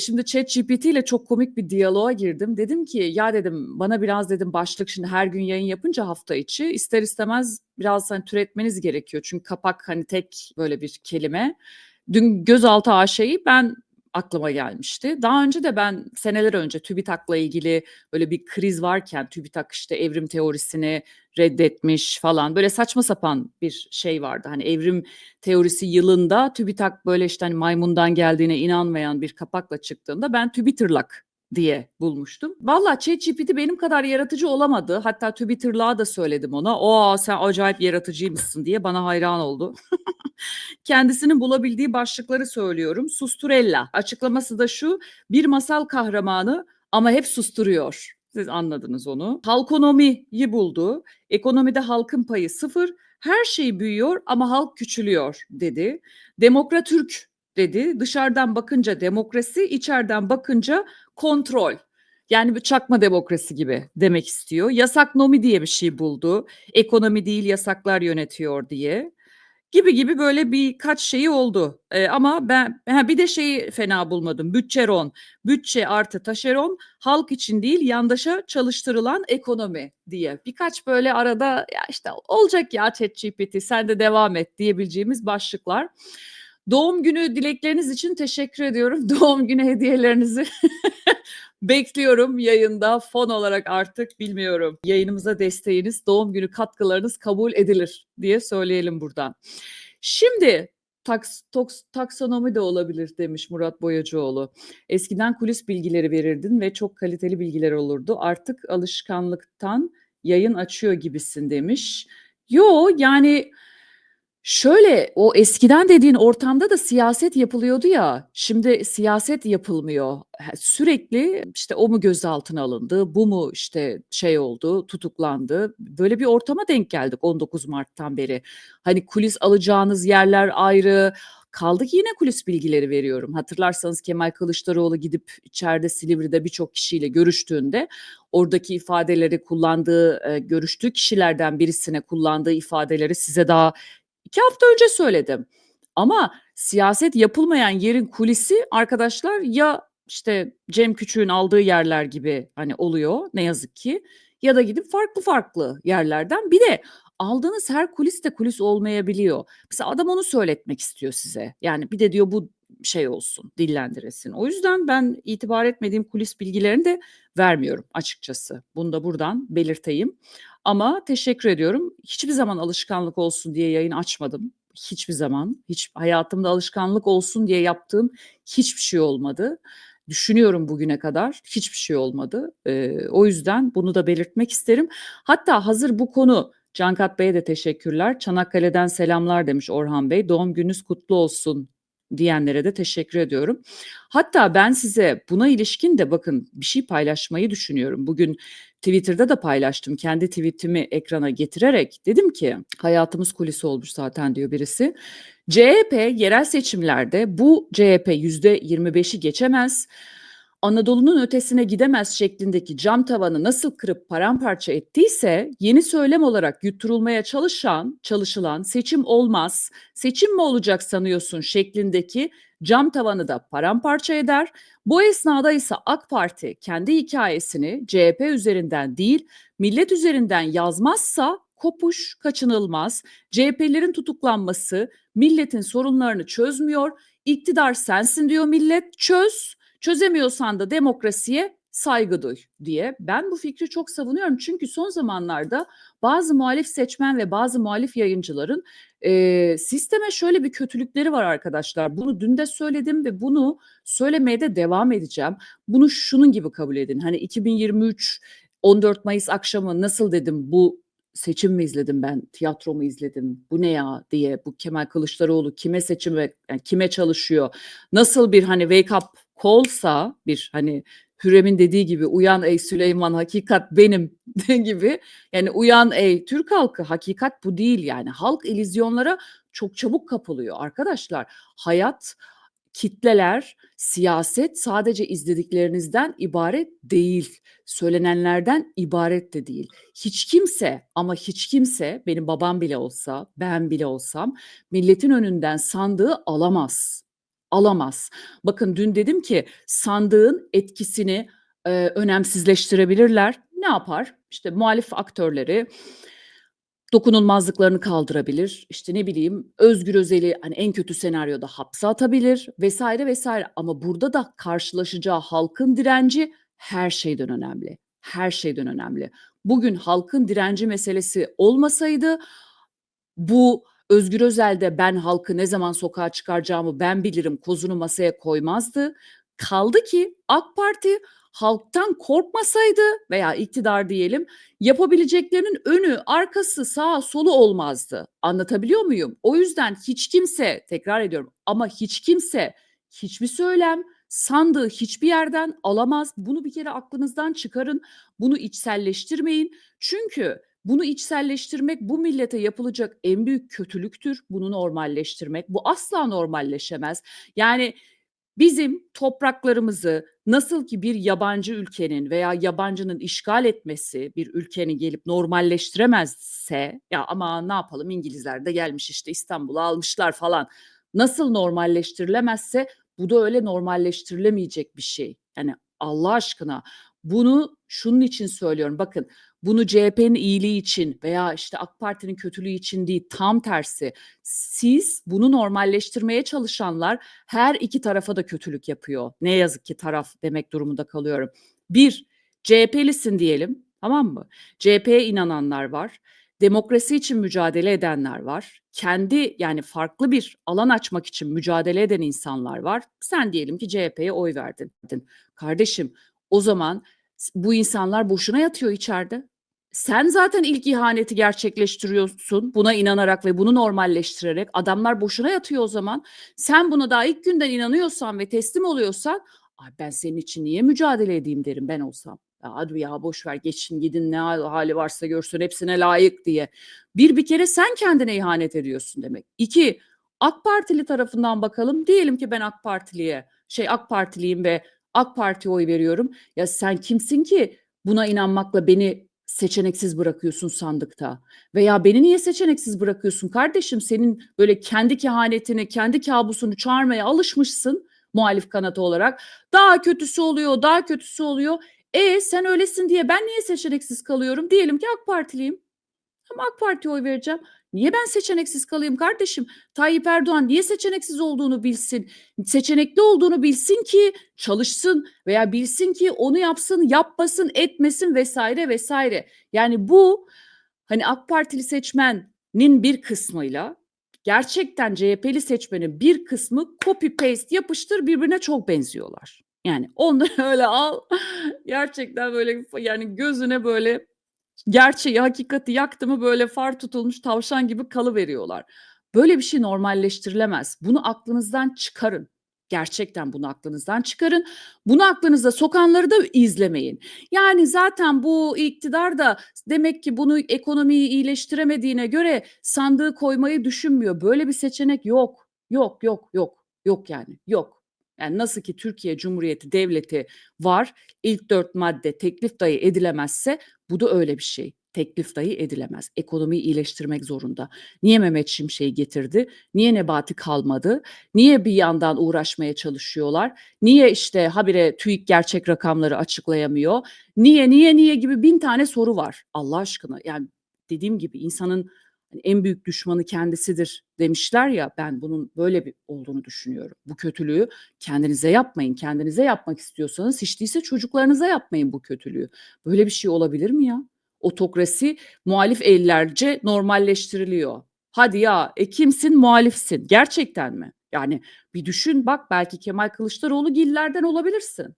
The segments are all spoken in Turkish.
Şimdi ChatGPT ile çok komik bir diyaloğa girdim. Dedim ki ya dedim bana biraz dedim başlık şimdi her gün yayın yapınca hafta içi ister istemez biraz hani türetmeniz gerekiyor. Çünkü kapak hani tek böyle bir kelime. Dün gözaltı AŞ'yi ben aklıma gelmişti. Daha önce de ben seneler önce TÜBİTAK'la ilgili böyle bir kriz varken TÜBİTAK işte evrim teorisini reddetmiş falan böyle saçma sapan bir şey vardı. Hani evrim teorisi yılında TÜBİTAK böyle işte hani maymundan geldiğine inanmayan bir kapakla çıktığında ben TÜBİTırlak diye bulmuştum. Valla ChatGPT benim kadar yaratıcı olamadı. Hatta TÜBİTırlığa da söyledim ona. O sen acayip yaratıcıymışsın diye bana hayran oldu. Kendisinin bulabildiği başlıkları söylüyorum. Susturella. Açıklaması da şu. Bir masal kahramanı ama hep susturuyor. Siz anladınız onu. Halkonomiyi buldu. Ekonomide halkın payı sıfır. Her şey büyüyor ama halk küçülüyor dedi. Demokratürk dedi. Dışarıdan bakınca demokrasi, içeriden bakınca kontrol. Yani bir çakma demokrasi gibi demek istiyor. Yasak nomi diye bir şey buldu. Ekonomi değil yasaklar yönetiyor diye gibi gibi böyle birkaç şeyi oldu. Eee, ama ben ha bir de şeyi fena bulmadım. Bütçeron. Bütçe artı taşeron, halk için değil yandaşa çalıştırılan ekonomi diye. Birkaç böyle arada ya işte olacak ya ChatGPT sen de devam et diyebileceğimiz başlıklar. Doğum günü dilekleriniz için teşekkür ediyorum. Doğum günü hediyelerinizi bekliyorum yayında fon olarak artık bilmiyorum. Yayınımıza desteğiniz, doğum günü katkılarınız kabul edilir diye söyleyelim buradan. Şimdi taks, toks, taksonomi de olabilir demiş Murat Boyacıoğlu. Eskiden kulis bilgileri verirdin ve çok kaliteli bilgiler olurdu. Artık alışkanlıktan yayın açıyor gibisin demiş. Yo yani Şöyle, o eskiden dediğin ortamda da siyaset yapılıyordu ya, şimdi siyaset yapılmıyor. sürekli işte o mu gözaltına alındı, bu mu işte şey oldu, tutuklandı. Böyle bir ortama denk geldik 19 Mart'tan beri. Hani kulis alacağınız yerler ayrı. Kaldı ki yine kulis bilgileri veriyorum. Hatırlarsanız Kemal Kılıçdaroğlu gidip içeride Silivri'de birçok kişiyle görüştüğünde oradaki ifadeleri kullandığı, e, görüştüğü kişilerden birisine kullandığı ifadeleri size daha 2 hafta önce söyledim. Ama siyaset yapılmayan yerin kulisi arkadaşlar ya işte Cem Küçük'ün aldığı yerler gibi hani oluyor ne yazık ki ya da gidip farklı farklı yerlerden bir de aldığınız her kulis de kulis olmayabiliyor. Mesela adam onu söyletmek istiyor size. Yani bir de diyor bu şey olsun, dillendiresin. O yüzden ben itibar etmediğim kulis bilgilerini de vermiyorum açıkçası. Bunu da buradan belirteyim. Ama teşekkür ediyorum. Hiçbir zaman alışkanlık olsun diye yayın açmadım. Hiçbir zaman. Hiç hayatımda alışkanlık olsun diye yaptığım hiçbir şey olmadı. Düşünüyorum bugüne kadar hiçbir şey olmadı. Ee, o yüzden bunu da belirtmek isterim. Hatta hazır bu konu Cankat Bey'e de teşekkürler. Çanakkale'den selamlar demiş Orhan Bey. Doğum gününüz kutlu olsun diyenlere de teşekkür ediyorum. Hatta ben size buna ilişkin de bakın bir şey paylaşmayı düşünüyorum. Bugün Twitter'da da paylaştım. Kendi tweetimi ekrana getirerek dedim ki hayatımız kulisi olmuş zaten diyor birisi. CHP yerel seçimlerde bu CHP %25'i geçemez. Anadolu'nun ötesine gidemez şeklindeki cam tavanı nasıl kırıp paramparça ettiyse yeni söylem olarak yutturulmaya çalışan, çalışılan seçim olmaz, seçim mi olacak sanıyorsun şeklindeki cam tavanı da paramparça eder. Bu esnada ise AK Parti kendi hikayesini CHP üzerinden değil millet üzerinden yazmazsa kopuş kaçınılmaz. CHP'lerin tutuklanması milletin sorunlarını çözmüyor. İktidar sensin diyor millet çöz Çözemiyorsan da demokrasiye saygı duy diye. Ben bu fikri çok savunuyorum çünkü son zamanlarda bazı muhalif seçmen ve bazı muhalif yayıncıların e, sisteme şöyle bir kötülükleri var arkadaşlar. Bunu dün de söyledim ve bunu söylemeye de devam edeceğim. Bunu şunun gibi kabul edin. Hani 2023 14 Mayıs akşamı nasıl dedim bu seçim mi izledim ben, tiyatro mu izledim, bu ne ya diye bu Kemal Kılıçdaroğlu kime seçime, yani kime çalışıyor, nasıl bir hani wake up call'sa bir hani Hürrem'in dediği gibi uyan ey Süleyman hakikat benim gibi yani uyan ey Türk halkı hakikat bu değil yani halk ilizyonlara çok çabuk kapılıyor arkadaşlar hayat kitleler, siyaset sadece izlediklerinizden ibaret değil. Söylenenlerden ibaret de değil. Hiç kimse ama hiç kimse benim babam bile olsa, ben bile olsam milletin önünden sandığı alamaz. Alamaz. Bakın dün dedim ki sandığın etkisini, eee, önemsizleştirebilirler. Ne yapar? İşte muhalif aktörleri dokunulmazlıklarını kaldırabilir. İşte ne bileyim Özgür Özel'i hani en kötü senaryoda hapse atabilir vs. vs. ama burada da karşılaşacağı halkın direnci her şeyden önemli. Her şeyden önemli. Bugün halkın direnci meselesi olmasaydı bu Özgür Özel de ben halkı ne zaman sokağa çıkaracağımı ben bilirim kozunu masaya koymazdı. Kaldı ki AK Parti halktan korkmasaydı veya iktidar diyelim yapabileceklerinin önü, arkası, sağı, solu olmazdı. Anlatabiliyor muyum? O yüzden hiç kimse, tekrar ediyorum ama hiç kimse hiçbir söylem, sandığı hiçbir yerden alamaz. Bunu bir kere aklınızdan çıkarın. Bunu içselleştirmeyin. Çünkü bunu içselleştirmek bu millete yapılacak en büyük kötülüktür. Bunu normalleştirmek. Bu asla normalleşemez. Yani bizim topraklarımızı nasıl ki bir yabancı ülkenin veya yabancının işgal etmesi bir ülkenin gelip normalleştiremezse ya aman ne yapalım İngilizler de gelmiş işte İstanbul'u almışlar falan. Nasıl normalleştirilemezse bu da öyle normalleştirilemeyecek bir şey. Yani Allah aşkına bunu şunun için söylüyorum. Bakın bunu CHP'nin iyiliği için veya işte AK Parti'nin kötülüğü için değil tam tersi. Siz bunu normalleştirmeye çalışanlar her iki tarafa da kötülük yapıyor. Ne yazık ki taraf demek durumunda kalıyorum. Bir, CHP'lisin diyelim tamam mı? CHP'ye inananlar var. Demokrasi için mücadele edenler var. Kendi yani farklı bir alan açmak için mücadele eden insanlar var. Sen diyelim ki CHP'ye oy verdin. Kardeşim o zaman bu insanlar boşuna yatıyor içeride. Sen zaten ilk ihaneti gerçekleştiriyorsun buna inanarak ve bunu normalleştirerek. Adamlar boşuna yatıyor o zaman. Sen buna daha ilk günden inanıyorsan ve teslim oluyorsan Ay ben senin için niye mücadele edeyim derim ben olsam. Ya hadi ya boş ver geçin gidin ne hali varsa görsün hepsine layık diye. Bir bir kere sen kendine ihanet ediyorsun demek. İki AK Partili tarafından bakalım. Diyelim ki ben AK Partiliye şey AK Partiliyim ve AK Parti'ye oy veriyorum. Ya sen kimsin ki buna inanmakla beni seçeneksiz bırakıyorsun sandıkta? Veya beni niye seçeneksiz bırakıyorsun kardeşim? Senin böyle kendi kehanetini, kendi kabusunu çağırmaya alışmışsın muhalif kanatı olarak. Daha kötüsü oluyor, daha kötüsü oluyor. E sen öylesin diye ben niye seçeneksiz kalıyorum? Diyelim ki AK Partiliyim. Ama AK Parti'ye oy vereceğim. Niye ben seçeneksiz kalayım kardeşim? Tayyip Erdoğan niye seçeneksiz olduğunu bilsin. Seçenekli olduğunu bilsin ki çalışsın veya bilsin ki onu yapsın, yapmasın, etmesin vesaire vesaire. Yani bu hani AK Partili seçmenin bir kısmıyla gerçekten CHP'li seçmenin bir kısmı copy paste yapıştır birbirine çok benziyorlar. Yani onları öyle al gerçekten böyle yani gözüne böyle gerçeği, hakikati yaktı mı böyle far tutulmuş tavşan gibi kalıveriyorlar. Böyle bir şey normalleştirilemez. Bunu aklınızdan çıkarın. Gerçekten bunu aklınızdan çıkarın. Bunu aklınıza sokanları da izlemeyin. Yani zaten bu iktidar da demek ki bunu ekonomiyi iyileştiremediğine göre sandığı koymayı düşünmüyor. Böyle bir seçenek yok. Yok, yok, yok. Yok yani. Yok. Yani nasıl ki Türkiye Cumhuriyeti Devleti var, ilk dört madde teklif dahi edilemezse bu da öyle bir şey. Teklif dahi edilemez. Ekonomiyi iyileştirmek zorunda. Niye Mehmet Şimşek'i getirdi? Niye Nebati kalmadı? Niye bir yandan uğraşmaya çalışıyorlar? Niye işte habire TÜİK gerçek rakamları açıklayamıyor? Niye, niye, niye gibi bin tane soru var. Allah aşkına yani dediğim gibi insanın en büyük düşmanı kendisidir demişler ya ben bunun böyle bir olduğunu düşünüyorum. Bu kötülüğü kendinize yapmayın. Kendinize yapmak istiyorsanız hiç değilse çocuklarınıza yapmayın bu kötülüğü. Böyle bir şey olabilir mi ya? Otokrasi muhalif ellerce normalleştiriliyor. Hadi ya e kimsin muhalifsin gerçekten mi? Yani bir düşün bak belki Kemal Kılıçdaroğlu gillerden olabilirsin.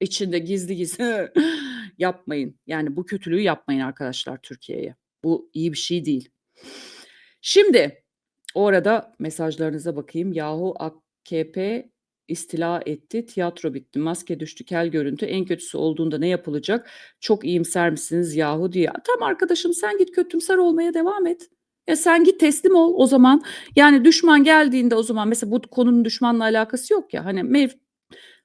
İçinde gizli gizli yapmayın. Yani bu kötülüğü yapmayın arkadaşlar Türkiye'ye. Bu iyi bir şey değil. Şimdi orada mesajlarınıza bakayım. Yahu AKP istila etti, tiyatro bitti, maske düştü, kel görüntü, en kötüsü olduğunda ne yapılacak? Çok iyimser misiniz yahu diye. Tam arkadaşım sen git kötümser olmaya devam et. Ya sen git teslim ol o zaman. Yani düşman geldiğinde o zaman mesela bu konunun düşmanla alakası yok ya. Hani mev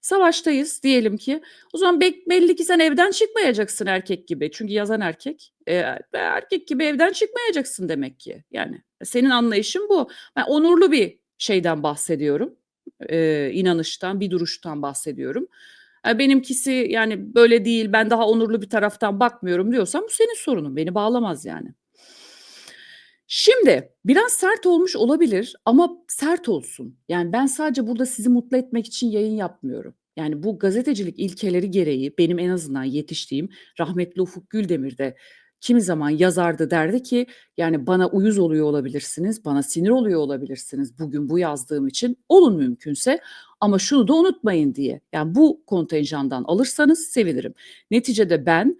Savaştayız diyelim ki. O zaman belli ki sen evden çıkmayacaksın erkek gibi. Çünkü yazan erkek. E, erkek gibi evden çıkmayacaksın demek ki. Yani senin anlayışın bu. Ben onurlu bir şeyden bahsediyorum. eee, inanıştan, bir duruştan bahsediyorum. Eee, benimkisi, yani, böyle değil, ben daha onurlu bir taraftan bakmıyorum diyorsan bu senin sorunun, beni bağlamaz yani. Şimdi, biraz sert olmuş olabilir ama sert olsun. Yani, ben sadece burada sizi mutlu etmek için yayın yapmıyorum. Yani, bu gazetecilik ilkeleri gereği benim en azından yetiştiğim rahmetli Ufuk Güldemir de kimi zaman yazardı, derdi ki, yani, "Bana uyuz oluyor olabilirsiniz, bana sinir oluyor olabilirsiniz bugün bu yazdığım için. Olun mümkünse ama şunu da unutmayın." diye. Yani, bu kontenjandan alırsanız sevinirim. Neticede ben,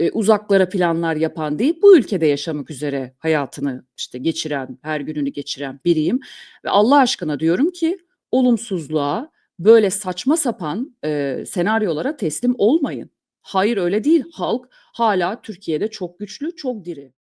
eee, uzaklara planlar yapan değil, bu ülkede yaşamak üzere hayatını, işte, geçiren, her gününü geçiren biriyim ve Allah aşkına diyorum ki olumsuzluğa, böyle saçma sapan, eee, senaryolara teslim olmayın. Hayır, öyle değil. Halk hâlâ Türkiye'de çok güçlü, çok diri.